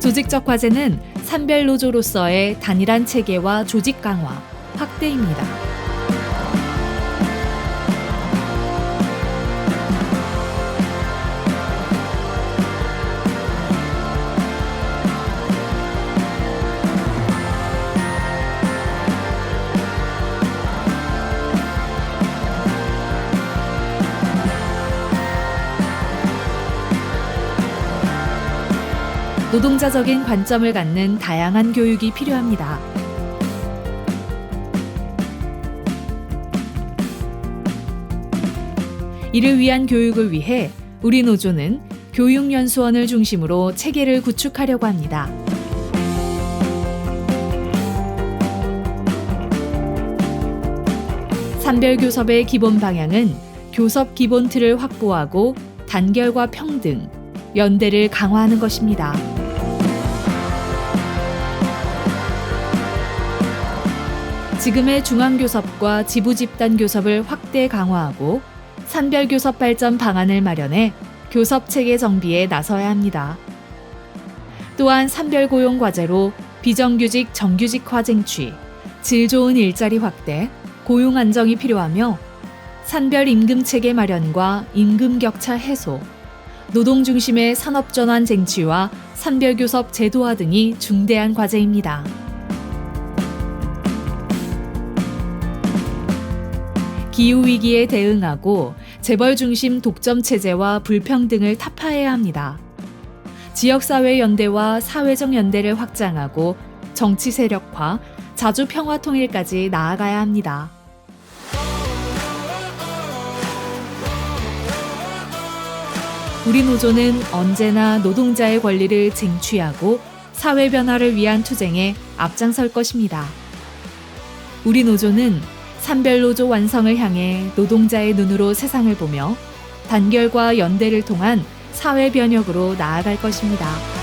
조직적 과제는 산별 노조로서의 단일한 체계와 조직 강화, 확대입니다. 노동자적인 관점을 갖는 다양한 교육이 필요합니다. 이를 위한 교육을 위해 우리 노조는 교육연수원을 중심으로 체계를 구축하려고 합니다. 산별교섭의 기본 방향은 교섭 기본 틀을 확보하고 단결과 평등, 연대를 강화하는 것입니다. 지금의 중앙교섭과 지부집단 교섭을 확대 강화하고 산별교섭 발전 방안을 마련해 교섭 체계 정비에 나서야 합니다. 또한 산별 고용 과제로 비정규직 정규직화 쟁취, 질 좋은 일자리 확대, 고용 안정이 필요하며 산별 임금 체계 마련과 임금 격차 해소, 노동 중심의 산업 전환 쟁취와 산별 교섭 제도화 등이 중대한 과제입니다. 기후 위기에 대응하고 재벌 중심 독점 체제와 불평등을 타파해야 합니다. 지역사회 연대와 사회적 연대를 확장하고 정치 세력화, 자주 평화 통일까지 나아가야 합니다. 우리 노조는 언제나 노동자의 권리를 쟁취하고 사회 변화를 위한 투쟁에 앞장설 것입니다. 우리 노조는 산별노조 완성을 향해 노동자의 눈으로 세상을 보며 단결과 연대를 통한 사회 변혁으로 나아갈 것입니다.